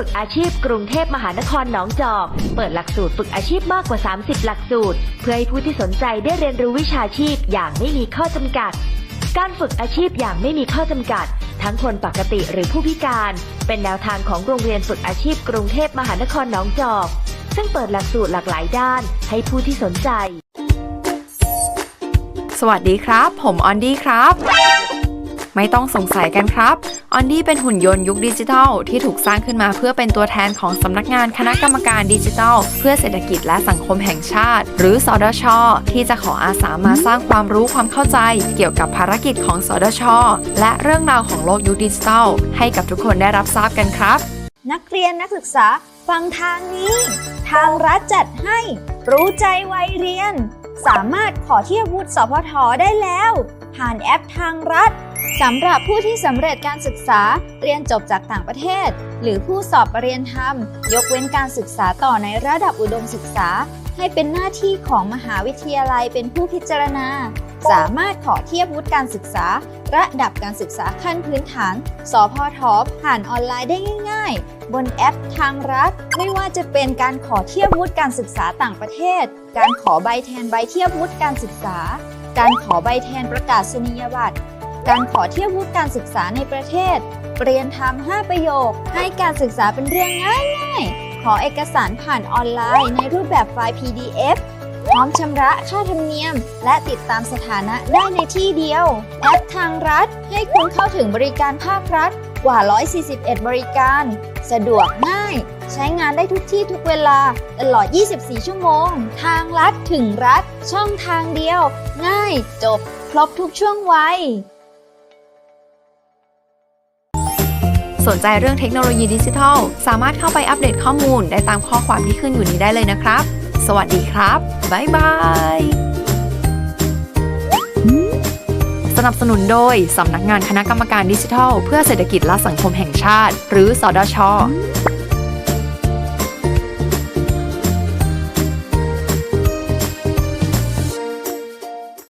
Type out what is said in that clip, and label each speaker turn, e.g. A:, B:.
A: ฝึกอาชีพกรุงเทพมหานครหนองจอก เปิดหลักสูตรฝึกอาชีพมากกว่า 30 หลักสูตร เพื่อให้ผู้ที่สนใจได้เรียนรู้วิชาชีพอย่างไม่มีข้อจำกัด การฝึกอาชีพอย่างไม่มีข้อจำกัด ทั้งคนปกติหรือผู้พิการ เป็นแนวทางของโรงเรียนฝึกอาชีพกรุงเทพมหานครหนองจอก ซึ่งเปิดหลักสูตรหลากหลายด้าน ให้ผู้ที่สนใจ
B: สวัสดีครับ ผมออนดี้ครับ ไม่ต้องสงสัยกันครับออนดี้เป็นหุ่นยนต์ยุคดิจิทัล ที่ถูกสร้างขึ้นมาเพื่อเป็นตัวแทนของสำนักงานคณะกรรมการดิจิทัล เพื่อเศรษฐกิจและสังคมแห่งชาติ หรือสอดช ที่จะขออาสามาสร้างความรู้ความเข้าใจ เกี่ยวกับภารกิจของสอดช และเรื่องราวของโลกยุคดิจิทัล ให้กับทุกคนได้รับทราบกันครับ
C: นักเรียนนักศึกษาฟังทางนี้ ทางรัฐจัดให้ รู้ใจวัยเรียน สามารถขอเทียบวุฒิสพทได้แล้ว ผ่านแอปทางรัฐ สำหรับผู้ที่สำเร็จการศึกษาเรียนจบจากต่างประเทศ หรือผู้สอบประเรียนธรรม ยกเว้นการศึกษาต่อในระดับอุดมศึกษา ให้เป็นหน้าที่ของมหาวิทยาลัยเป็นผู้พิจารณา สามารถขอเทียบวุฒิการศึกษา ระดับการศึกษาขั้นพื้นฐาน สพทผ่านออนไลน์ได้ง่าย ๆ บนแอปทางรัฐ ไม่ว่าจะเป็นการขอเทียบวุฒิการศึกษาต่างประเทศ การขอใบแทนใบเทียบวุฒิการศึกษา การขอใบแทนประกาศนียบัตร การขอเทียบวุฒิการศึกษาในประเทศ เรียนทำ5ประโยค ให้การศึกษาเป็นเรื่องง่ายๆ ขอเอกสารผ่านออนไลน์ ในรูปแบบไฟล์ PDF พร้อมชำระค่าธรรมเนียม และติดตามสถานะได้ในที่เดียว แอปทางรัฐ ให้คุณเข้าถึงบริการภาครัฐกว่า 141 บริการ สะดวกง่าย ใช้งานได้ทุกที่ทุกเวลา ตลอด 24 ชั่วโมง ทางรัฐถึงรัฐ ช่องทางเดียว ง่าย จบ ครบทุกช่วงวัย
B: นใจเรื่องเทคโนโลยีดิจิทัล สามารถเข้าไปอัปเดตข้อมูลได้ตามข้อความที่ขึ้นอยู่นี้ได้เลยนะครับ สวัสดีครับ บ๊ายบาย สนับสนุนโดย สำนักงานคณะกรรมการดิจิทัล เพื่อเศรษฐกิจและสังคมแห่งชาติ หรือสอดช